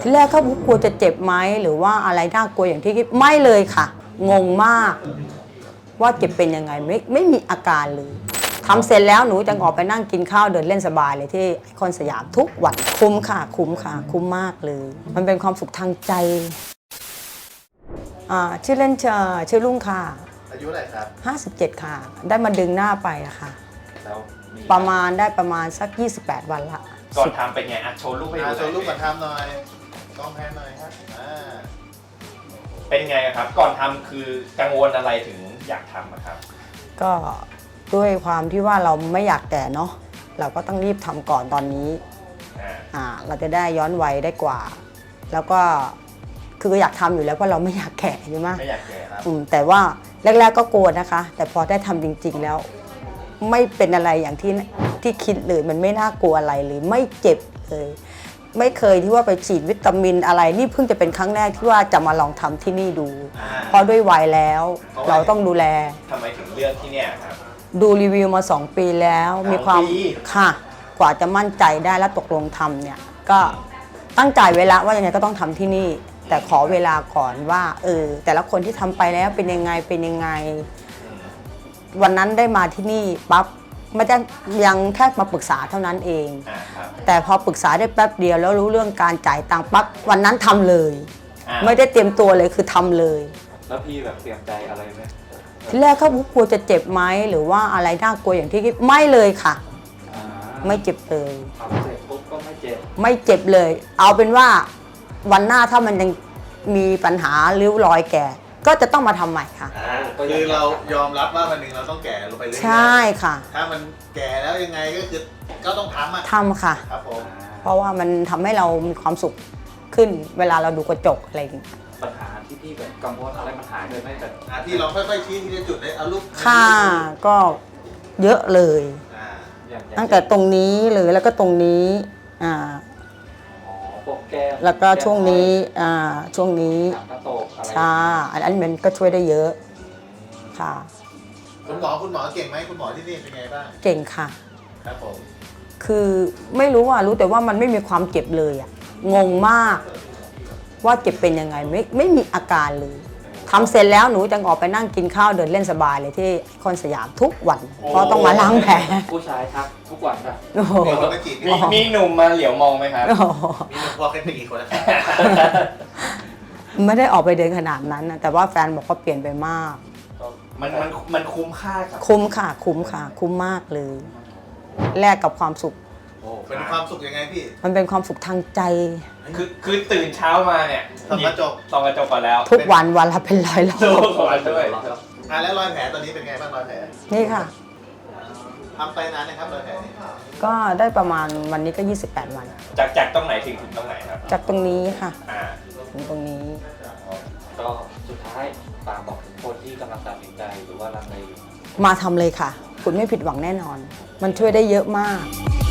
ที่แรกเขากลัวจะเจ็บไหมหรือว่าอะไรน่ากลัวอย่างที่คิดไม่เลยค่ะ งงมาก ว่าเจ็บเป็นยังไงไม่ไม่มีอาการเลยทำเสร็จแล้วหนูจะออกไปนั่งกินข้าวเดินเล่นสบายเลยที่ไอคอนสยามทุกวันคุ้มค่ะ คุ้มค่ะ คุ้มมากเลย มันเป็นความสุขทางใจอ่าชื่อเล่นชื่อชื่อลุงค่ะ อายุเท่าไหร่ครับ 57 ค่ะ ได้มาดึงหน้าไปอะค่ะแล้วมีประมาณได้ประมาณสัก 28 วันละ ก่อนทำเป็นไงอะโชว์รูปให้ดูอ่าหโชน่อยว์รูปก่อนทำหน่อยกล้องแพนหน่อยครับอ่าเป็นไงครับ ก่อนทำคือกังวลอะไรถึงอยากทำอะครับก็ด้วยความที่ว่าเราไม่อยากแก่เนาะเราก็ต้องรีบทำก่อนตอนนี้อ่าอ่าเราจะได้ย้อนวัยได้กว่า แล้วก็คืออยากทำอยู่แล้วเพราะเราไม่อยากแก่ใช่ไหมไม่อยากแก่ครับอืมแต่ว่าแรกๆก็กลัวนะคะ แต่พอได้ทำจริง ๆแล้ว ไม่เป็นอะไรอย่างที่ ที่คิดเลยมันไม่น่ากลัวอะไรเลยไม่เจ็บเลยไม่เคยที่ว่าไปฉีดวิตามินอะไรนี่เพิ่งจะเป็นครั้งแรกที่ว่าจะมาลองทำที่นี่ดูอ่าเพราะด้วยวัยแล้วเราต้องดูแลทำไมถึงเลือกที่เนี่ยครับดูรีวิวมา 2 ปีแล้วสองมีความปีค่ะ กว่าจะมั่นใจได้และตกลงทำเนี่ยก็ตั้งใจเวแลาว่ายังไงก็ต้องทำที่นี่ แต่ขอเวลาก่อนว่าเออแต่ละคนที่ทำไปแล้วเป็นยังไงเป็นยังไงอืมวันนั้นได้มาที่นี่ปั๊บ ไม่ได้ยังแค่มาปรึกษาเท่านั้นเอง อ่าครับแต่พอปรึกษาได้แป๊บเดียวแล้วรู้เรื่องการจ่ายตังค์ปั๊บวันนั้นทำเลย อ่าไม่ได้เตรียมตัวเลยคือทำเลย แล้วพี่แบบเตรียมใจอะไรไหมที่แรกเขากลัวจะเจ็บไหมหรือว่าอะไรน่ากลัวอย่างที่คิดไม่เลยค่ะ อ่าไม่เจ็บเลย ทำเสร็จปุ๊บก็ไม่เจ็บไม่เจ็บเลย เอาเป็นว่าวันหน้าถ้ามันยังมีปัญหาริ้วรอยแก่ ก็จะต้องมาทำใหม่ค่ะอ่าคือเรายอมรับว่าวันหนึ่งเราต้องแก่ลงไปเรื่อยๆใช่ค่ะถ้ามันแก่แล้วยังไงก็คือก็ต้องทำอะทำค่ะ ครับผม เพราะว่ามันทำให้เรามีความสุขขึ้นเวลาเราดูกระจกอะไรอย่างเงี้ยปัญหาที่พี่แบบกังวลอะไรมันหายไปไหมแบบอ่าที่เราค่อยๆชี้ทีละจุดเลยเอารูปค่าก็เยอะเลย อ่าอย่างอย่างตั้งแต่ตรงนี้เลยแล้วก็ตรงนี้อ่าอ๋อพวกแก้มแล้วก็ช่วงนี้อ่าช่วงนี้ หางกระโตก อะไรชาอันนั้นมันก็ช่วยได้เยอะค่ะ คุณหมอคุณหมอเก่งไหมคุณหมอที่นี่เป็นไงบ้างเก่งค่ะ ครับผมคือไม่รู้อะรู้แต่ว่ามันไม่มีความเจ็บเลยอะงงมาก ว่าเจ็บเป็นยังไงไม่ไม่มีอาการเลยทำเสร็จแล้วหนูจะออกไปนั่งกินข้าวเดินเล่นสบายเลยที่ไอคอนสยามทุกวันเพราะต้องมาล้างแผลผู้ชายทักทุกวันอะโอ้โหมีคนมาจีบมีมีหนุ่มมาเหลียวมองไหมครับ โอ้โหมีหนุ่มพอกันไปกี่คนนะครับ ไม่ได้ออกไปเดินขนาดนั้นนะแต่ว่าแฟนบอกว่าเปลี่ยนไปมาก มันมันมันคุ้มค่ากับคุ้มค่ะ คุ้มค่ะ คุ้มมากเลย แลกกับความสุข โอ้เป็นความสุขยังไงพี่ มันเป็นความสุขทางใจ คือคือตื่นเช้ามาเนี่ยส่องกระจก ส่องกระจกก่อนแล้วทุกวันวันละเป็นร้อยรอโชบว์ก่อนด้วย อ่าแล้วรอยแผลตอนนี้เป็นไงบ้างรอยแผลนี่ค่ะ ทำไปนานนะครับรอยแผลนี่ก็ได้ประมาณวันนี้ก็ 28 วัน จากจากตรงไหนถึงถึงตรงไหนครับ จากตรงนี้ค่ะ อ่า ถึงตรงนี้ ก็สุดท้ายฝากบอกถึงคนที่กำลังตัดสินใจหรือว่าลังเลอยู่มาทำเลยค่ะ คุณไม่ผิดหวังแน่นอน มันช่วยได้เยอะมากค